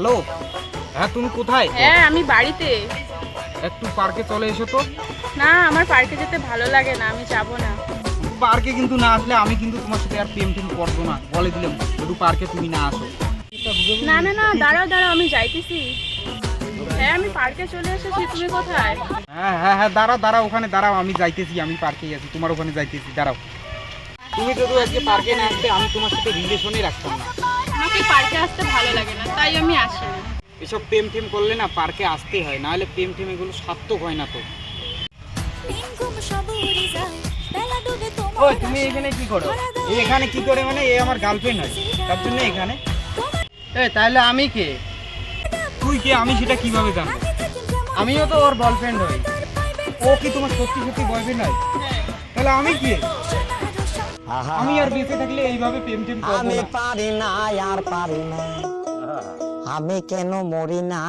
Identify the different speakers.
Speaker 1: Hello? হ্যাঁ তুমি কোথায়?
Speaker 2: হ্যাঁ আমি বাড়িতে।
Speaker 1: একটু পার্কে চলে এসো তো।
Speaker 2: না আমার পার্কে যেতে ভালো লাগে না আমি যাব না।
Speaker 1: পার্কে কিন্তু না আসলে আমি কিন্তু তোমার সাথে আর প্রেম টেম করব না। বলে দিলাম একটু পার্কে তুমি না আসো।
Speaker 2: না না না দাঁড়াও দাঁড়াও আমি যাইতেছি। হ্যাঁ আমি পার্কে চলে এসেছি তুমি কোথায়?
Speaker 1: হ্যাঁ হ্যাঁ হ্যাঁ দাঁড়াও দাঁড়াও ওখানে দাঁড়াও আমি যাইতেছি আমি পার্কেই আছি তোমার ওখানে যাইতেছি দাঁড়াও। তুমি যদি আজকে পার্কে না আসতে আমি তোমার সাথে রিলেশনই রাখতাম না।
Speaker 2: আমাকে পার্কে আসতে ভালো লাগে না তাই আমি আসি না
Speaker 1: এসব প্রেম টেম করলে না পার্কে আসতে হয় নাহলে প্রেম টেম এগুলো সার্থক হয় না তো।
Speaker 3: ওই তুমি এখানে কি করো?
Speaker 1: এখানে কি করে মানে এ আমার গার্লফ্রেন্ড হয়। তার জন্য এখানে।
Speaker 3: এই তাহলে আমি কে?
Speaker 1: তুই কে? আমি সেটা কীভাবে জানব?
Speaker 3: আমিও তো ওর বয়ফ্রেন্ড হই।
Speaker 1: ও কি তোমার সত্যি সত্যি বয়ফ্রেন্ড হয়? তাহলে আমি কি? আমি আর বেঁচে থাকলে এইভাবে প্রেম টেম করব
Speaker 4: আমি
Speaker 1: না।
Speaker 4: পারি না আর পারি না। আমি কেন মরি না?